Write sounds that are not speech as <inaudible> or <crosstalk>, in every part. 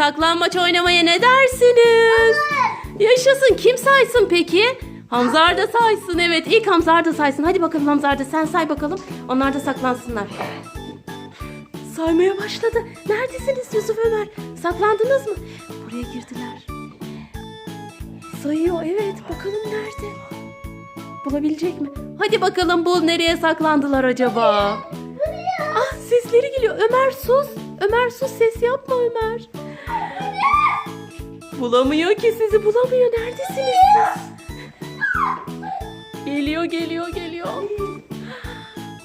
saklambaç oynamaya ne dersiniz? Yaşasın. Kim saysın peki? Hamzar da saysın evet. İlk Hamzar da saysın. Hadi bakalım Hamzar da sen say bakalım. Onlar da saklansınlar. Saymaya başladı. Neredesiniz Yusuf Ömer? Saklandınız mı? Buraya girdiler. Sayıyor evet. Bakalım nerede? Bulabilecek mi? Hadi bakalım bul nereye saklandılar acaba? Ah sesleri geliyor. Ömer sus. Ömer sus ses yapma Ömer. Bulamıyor ki sizi bulamıyor. Neredesiniz siz? Geliyor geliyor geliyor.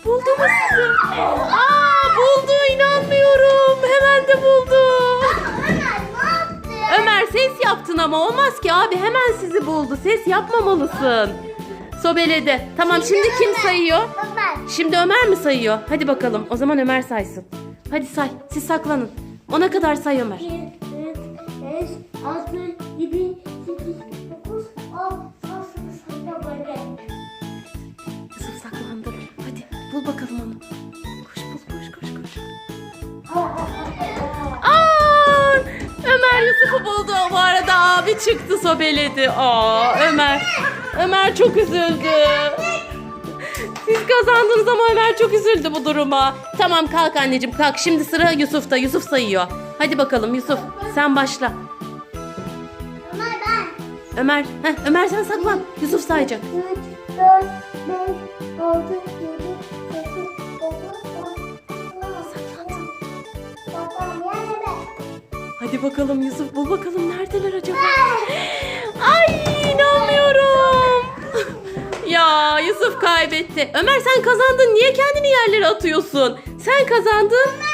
Buldu mu sizi? Aa buldu inanmıyorum. Hemen de buldu. Ömer ses yaptın ama olmaz ki abi hemen sizi buldu. Ses yapmamalısın. Sobeledi. Tamam şimdi kim sayıyor? Şimdi Ömer mi sayıyor? Hadi bakalım. O zaman Ömer saysın. Hadi say. Siz saklanın. Ona kadar say Ömer. 1, 4, 5, 6, 7, 8, 9, 10, 11, Yusuf saklandı. Hadi bul bakalım onu. Koş bul koş koş koş. <laughs> Aa, Ömer Yusuf'u buldu. Bu arada abi çıktı sobeledi. Aa Ömer. Ömer çok üzüldü. Siz kazandınız ama Ömer çok üzüldü bu duruma. Tamam kalk anneciğim kalk. Şimdi sıra Yusuf'ta. Yusuf sayıyor. Hadi bakalım Yusuf sen başla. Ömer heh, Ömer sen saklan. Yusuf sayacak. 3, 4, 5, 6, 7, 8, 9, 10, 11, 12, Hadi bakalım Yusuf bul bakalım neredeler acaba? Ay inanmıyorum. <laughs> ya Yusuf kaybetti. Ömer sen kazandın. Niye kendini yerlere atıyorsun? Sen kazandın.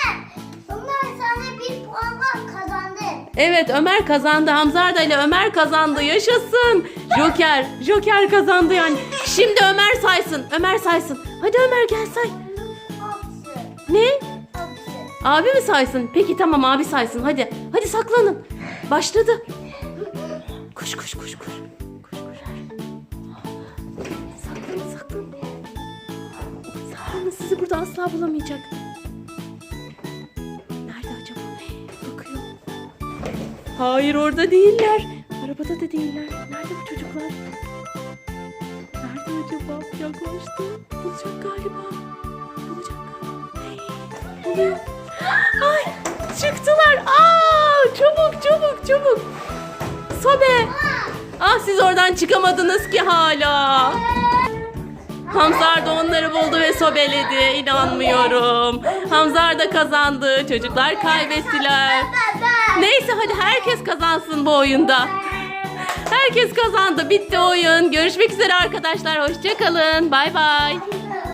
Evet Ömer kazandı. Hamzarda ile Ömer kazandı. Yaşasın. Joker. Joker kazandı yani. Şimdi Ömer saysın. Ömer saysın. Hadi Ömer gel say. Ne? Abi mi saysın? Peki tamam abi saysın. Hadi. Hadi saklanın. Başladı. Koş koş. Koş koş. Saklanın saklanın. Saklanın sizi burada asla bulamayacak. Hayır orada değiller. Arabada da değiller. Nerede bu çocuklar? Nerede acaba? Yaklaştı. Bulacak galiba. Bulacak galiba. Buluyor. Ay çıktılar. Aa çabuk çabuk çabuk. Sobe. Ah siz oradan çıkamadınız ki hala. Hamzar da onları buldu ve sobeledi. İnanmıyorum. Hamzar da kazandı. Çocuklar kaybettiler. Neyse hadi herkes kazansın bu oyunda. Herkes kazandı. Bitti oyun. Görüşmek üzere arkadaşlar. Hoşçakalın. Bay bay.